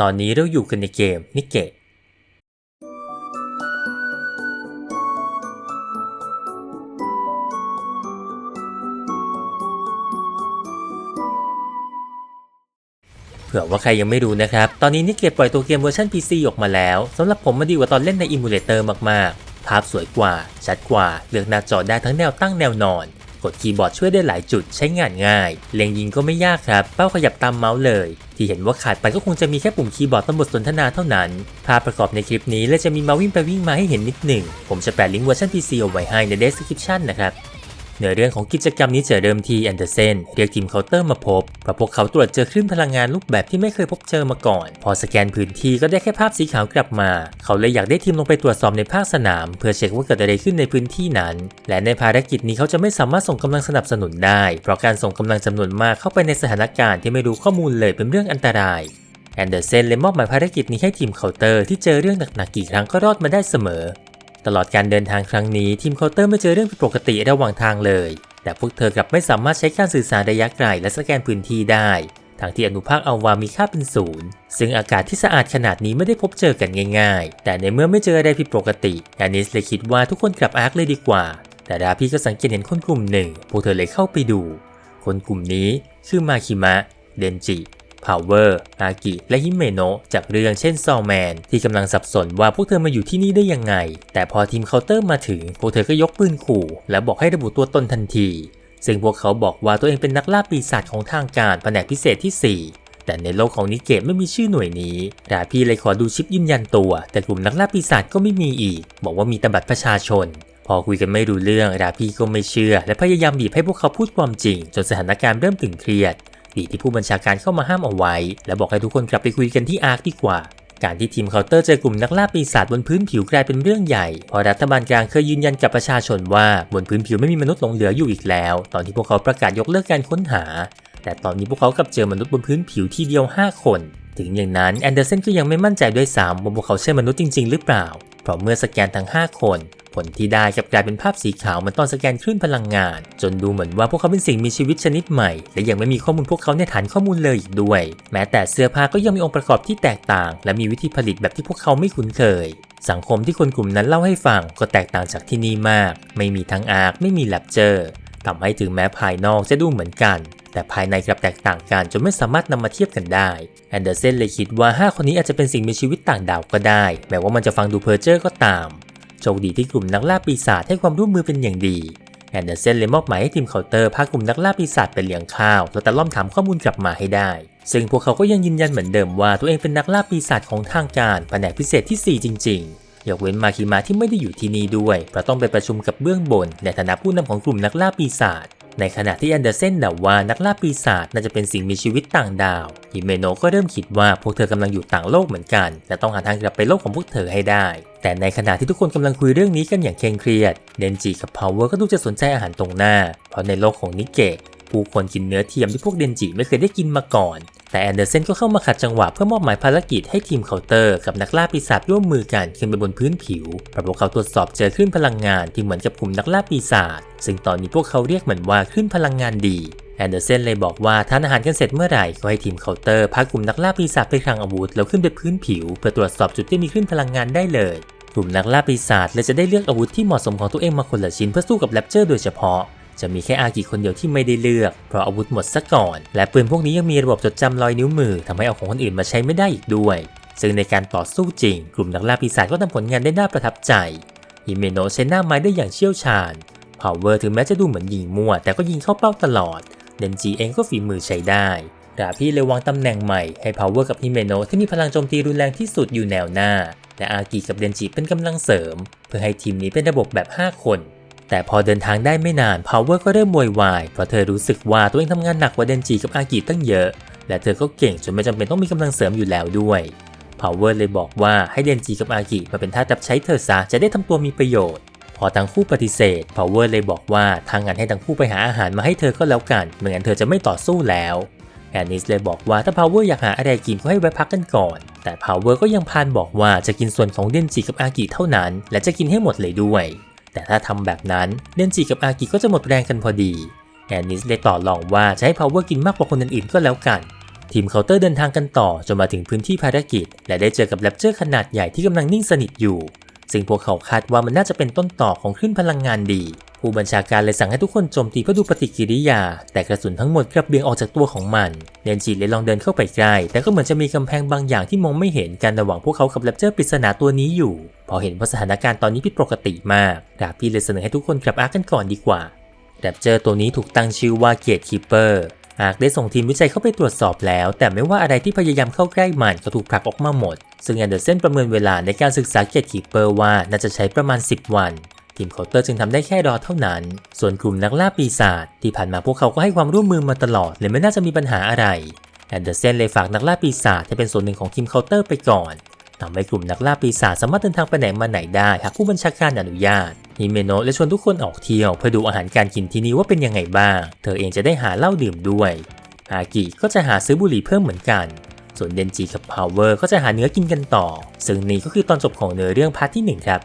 ตอนนี้เราอยู่กันในเกมนิเกะเผื่อว่าใครยังไม่รู้นะครับ ตอนนี้นิเกะปล่อยตัวเกมเวอร์ชัน PC ออกมาแล้วสำหรับผมมันดีกว่าตอนเล่นในอิมูเลเตอร์มากๆ ภาพสวยกว่า ชัดกว่า เลือกหน้าจอได้ทั้งแนวตั้งแนวนอน กดคีย์บอร์ดช่วยได้หลายจุดใช้งานง่าย เล็งยิงก็ไม่ยากครับ เป้าขยับตามเมาส์เลย ที่เห็นว่าขาดไปก็คงจะมีแค่ปุ่มคีย์บอร์ดต้นบทสนทนาเท่านั้น ภาพประกอบในคลิปนี้และจะมีมาวิ่งไปวิ่งมาให้เห็นนิดหนึ่ง ผมจะแปะลิงก์เวอร์ชัน PC เอาไว้ให้ใน description นะครับ เนื้อเรื่องของกิจกรรมนี้จะเริ่มทีแอนเดอร์เซนเรียกทีมเคาน์เตอร์มาพบเพราะพวกเขาตรวจเจอคลื่นพลังงานรูปแบบที่ไม่เคยพบเจอมาก่อน พอสแกนพื้นที่ก็ได้แค่ภาพสีขาวกลับมา เขาเลยอยากได้ทีมลงไปตรวจสอบในภาคสนาม เพื่อเช็คว่าเกิดอะไรขึ้นในพื้นที่นั้น และในภารกิจนี้เขาจะไม่สามารถส่งกำลังสนับสนุนได้ เพราะการส่งกำลังจำนวนมากเข้าไปในสถานการณ์ที่ไม่รู้ข้อมูลเลยเป็นเรื่องอันตรายแอนเดอร์เซนเลยมอบหมายภารกิจนี้ให้ทีมเคาน์เตอร์ที่เจอเรื่องหนักๆกี่ครั้งก็รอดมาได้เสมอ ตลอดการเดินทางครั้งนี้ทีมเคาน์เตอร์ไม่เจอเรื่องผิดปกติระหว่างทางเลย แต่พวกเธอกลับไม่สามารถใช้การสื่อสารระยะไกลและสแกนพื้นที่ได้ทางที่อนุภาคอัลวามีค่าเป็นศูนย์ซึ่งอากาศที่สะอาดขนาดนี้ไม่ได้พบเจอกันง่ายๆ แต่ในเมื่อไม่เจออะไรผิดปกติแอนิสเลยคิดว่าทุกคนกลับอาร์คเลยดีกว่า แต่ดาพี่ก็สังเกตเห็นคนกลุ่มหนึ่ง พวกเธอเลยเข้าไปดู คนกลุ่มนี้ชื่อมาคิมะ เดนจิ พาวเวอร์ อากิ และฮิเมโนะจากเรื่องเช่นซอแมน ที่กำลังสับสนว่าพวกเธอมาอยู่ที่นี่ได้ยังไง แต่พอทีมเคาน์เตอร์มาถึง พวกเธอก็ยกปืนขู่ และบอกให้ระบุตัวตนทันที ซึ่งพวกเขาบอกว่าตัวเองเป็นนักล่าปีศาจของทางการแผนกพิเศษที่ 4แต่ในโลกของนิเกะไม่มีชื่อหน่วยนี้ดาพี่เลยขอดูชิปยืนยันตัว แต่กลุ่มนักล่าปีศาจก็ไม่มีอีก บอกว่ามีตบัตรประชาชน พอคุยกันไม่รู้เรื่องดาพี่ก็ไม่เชื่อ และพยายามบีบให้พวกเขาพูดความจริง จนสถานการณ์เริ่มตึงเครียด ดีที่ผู้บัญชาการเข้ามาห้ามเอาไว้ และบอกให้ทุกคนกลับไปคุยกันที่อาร์คดีกว่า การที่ทีมเคาน์เตอร์เจอกลุ่มนักล่าปีศาจบนพื้นผิวกลายเป็นเรื่องใหญ่ เพอรัฐบาลกลางเคยยืนยันกับประชาชนว่าบนพื้นผิวไม่มีมนุษย์หลงเหลืออยู่อีกแล้ว ตอนที่พวกเขาประกาศยกเลิกการค้นหา แต่ตอนนี้พวกเขากลับเจอมนุษย์บนพื้นผิวที่เดียว 5 คน ถึงอย่างนั้นแอนเดอร์เซนก็ยังไม่มั่นใจด้วยซ้ำว่าพวกเขาใช่มนุษย์จริง ๆ หรือเปล่า ราะเมื่อสแกนทั้ง 5 คน ผลที่ได้กลับกลายเป็นภาพสีขาวเหมือนตอนสแกนคลื่นพลังงาน จนดูเหมือนว่าพวกเขาเป็นสิ่งมีชีวิตชนิดใหม่ และยังไม่มีข้อมูลพวกเขาในฐานข้อมูลเลยอีกด้วย แม้แต่เสื้อผ้าก็ยังมีองค์ประกอบที่แตกต่าง และมีวิธีผลิตแบบที่พวกเขาไม่คุ้นเคยสังคมที่คนกลุ่มนั้นเล่าให้ฟังก็แตกต่างจากที่นี่มาก ไม่มีทั้งอาร์คไม่มีแลบเจอร์ทำให้ถึงแม้ภายนอกจะดูเหมือนกัน แต่ภายในกลับแตกต่างกันจนไม่สามารถนำมาเทียบกันได้แอนเดอร์เซนเลยคิดว่า 5 คนนี้อาจจะเป็นสิ่งมีชีวิตต่างดาวก็ได้ แม้ว่ามันจะฟังดูเพ้อเจ้อก็ตามโชคดีที่กลุ่มนักล่าปีศาจให้ความร่วมมือเป็นอย่างดีแอนเดอร์เซนเลยมอบหมายให้ทีมเคาน์เตอร์พากลุ่มนักล่าปีศาจไปเลี้ยงข้าวแล้วแต่ล่อมถามข้อมูลกลับมาให้ได้ ซึ่งพวกเขาก็ยังยืนยันเหมือนเดิมว่าตัวเองเป็นนักล่าปีศาจของทางการแผนกพิเศษที่ 4 จริง ๆ ยกเว้นมาคิมาที่ไม่ได้อยู่ที่นี่ด้วยเพราะต้องไปประชุมกับเบื้องบนในฐานะผู้นำของกลุ่มนักล่าปีศาจ ในขณะที่แอนเดอร์เซนเดาว่านักล่าปีศาจน่าจะเป็นสิ่งมีชีวิตต่างดาวฮิเมโนะก็เริ่มคิดว่าพวกเธอกำลังอยู่ต่างโลกเหมือนกัน และต้องหาทางกลับไปโลกของพวกเธอให้ได้ แต่ในขณะที่ทุกคนกำลังคุยเรื่องนี้กันอย่างเคร่งเครียดเดนจิกับพาวเวอร์ก็ดูจะสนใจอาหารตรงหน้า เพราะในโลกของนิเกะ ผู้คนกินเนื้อเทียมที่พวกเดนจิไม่เคยได้กินมาก่อน แต่แอนเดอร์เซนก็เข้ามาขัดจังหวะเพื่อมอบหมายภารกิจให้ทีมเคาน์เตอร์กับนักล่าปีศาจร่วมมือกันขึ้นไปบนพื้นผิวเพราะพวกเขาตรวจสอบเจอคลื่นพลังงานที่เหมือนกับกลุ่มนักล่าปีศาจซึ่งตอนนี้พวกเขาเรียกเหมือนว่าคลื่นพลังงานดีแอนเดอร์เซนเลยบอกว่าทานอาหารกันเสร็จเมื่อไหร่ก็ให้ทีมเคาน์เตอร์พากลุ่มนักล่าปีศาจไปคลังอาวุธแล้วขึ้นไปพื้นผิว เพื่อตรวจสอบจุดที่มีคลื่นพลังงานได้เลย กลุ่มนักล่าปีศาจเลยจะได้เลือกอาวุธที่เหมาะสมของตัวเองมาคนละชิ้นเพื่อสู้กับแรปเจอร์โดยเฉพาะ จะมีแค่อากิคนเดียวที่ไม่ได้เลือก เพราะอาวุธหมดซะก่อน และปืนพวกนี้ยังมีระบบจดจำรอยนิ้วมือทำให้เอาของคนอื่นมาใช้ไม่ได้อีกด้วย ซึ่งในการต่อสู้จริง กลุ่มนักล่าปีศาจก็ทำผลงานได้น่าประทับใจฮิเมโนะใช้หน้าไม้ได้อย่างเชี่ยวชาญพาวเวอร์ถึงแม้จะดูเหมือนยิงมั่ว แต่ก็ยิงเข้าเป้าตลอดเดนจิเองก็ฝีมือใช้ได้ดาพี่เลยวางตำแหน่งใหม่ให้พาวเวอร์กับฮิเมโนะที่มีพลังโจมตีรุนแรงที่สุดอยู่แนวหน้าและอากิกับเดนจิเป็นกำลังเสริม เพื่อให้ทีมนี้เป็นระบบแบบ 5 คน แต่พอเดินทางได้ไม่นานพาวเวอร์ก็เริ่มโวยวายเพราะเธอรู้สึกว่าตัวเองทำงานหนักกว่าเดนจิกับอากิตั้งเยอะ และเธอก็เก่งจนไม่จำเป็นต้องมีกำลังเสริมอยู่แล้วด้วยพาวเวอร์เลยบอกว่าให้เดนจิกับอากิมาเป็นท่าตับใช้เธอซะจะได้ทำตัวมีประโยชน์ พอทั้งคู่ปฏิเสธพาวเวอร์เลยบอกว่าทางงานให้ทั้งคู่ไปหาอาหารมาให้เธอก็แล้วกันไม่งั้นเธอจะไม่ต่อสู้แล้วแอนนิสเลยบอกว่าถ้าพาวเวอร์อยากหาอะไรกินก็ให้แวะพักกันก่อน แต่พาวเวอร์ก็ยังพานบอกว่าจะกินส่วนของเดนจิกับอากิเท่านั้น และจะกินให้หมดเลยด้วย แต่ถ้าทำแบบนั้นเดนจิกับอากิก็จะหมดแรงกันพอดีแอนนิสเลยต่อรองว่าจะให้พาวเวอร์กินมากกว่าคนอื่นๆก็แล้วกัน ทีมเคาน์เตอร์เดินทางกันต่อจนมาถึงพื้นที่ภารกิจ และได้เจอกับแรปเจอร์ขนาดใหญ่ที่กำลังนิ่งสนิทอยู่ ซึ่งพวกเขาคาดว่ามันน่าจะเป็นต้นต่อของคลื่นพลังงานดี ผู้บัญชาการเลยสั่งให้ทุกคนโจมตีเพื่อดูปฏิกิริยา แต่กระสุนทั้งหมดกลับเบี่ยงออกจากตัวของมันเนนจิเลยลองเดินเข้าไปใกล้แต่ก็เหมือนจะมีกำแพงบางอย่างที่มองไม่เห็นกันระหว่างพวกเขากับแรปเจอร์ปริศนาตัวนี้อยู่ พอเห็นว่าสถานการณ์ตอนนี้ผิดปกติมากดาบพี่เลยเสนอให้ทุกคนกลับอาร์กันก่อนดีกว่าแรปเจอร์ตัวนี้ถูกตั้งชื่อว่าเกรติคีเปอร์ อาร์คได้ส่งทีมวิจัยเข้าไปตรวจสอบแล้ว แต่ไม่ว่าอะไรที่พยายามเข้าใกล้มันก็ถูกผลักออกมาหมด ซึ่งแอนเดอร์เซนประเมินเวลาในการศึกษาเกียรติคีเปอร์ว่าน่าจะใช้ประมาณ 10 วันทีมเคาน์เตอร์จึงทำได้แค่รอเท่านั้น ส่วนกลุ่มนักล่าปีศาจที่ผ่านมาพวกเขาก็ให้ความร่วมมือมาตลอดเลยไม่น่าจะมีปัญหาอะไร แอนเดอร์เซนเลยฝากนักล่าปีศาจให้เป็นส่วนหนึ่งของทีมเคาน์เตอร์ไปก่อน ทำให้กลุ่มนักล่าปีศาจสามารถเดินทางไปไหนมาไหนได้หากผู้บัญชาการอนุญาตฮิเมโนะเลยชวนทุกคนออกเที่ยวเพื่อดูอาหารการกินที่นี่ว่าเป็นยังไงบ้าง เธอเองจะได้หาเหล้าดื่มด้วยอากิก็จะหาซื้อบุหรี่เพิ่มเหมือนกัน ส่วนเดนจิกับพาวเวอร์ก็จะหาเนื้อกินกันต่อ ซึ่งนี่ก็คือตอนจบของเนื้อเรื่องพาร์ทที่หนึ่งครับ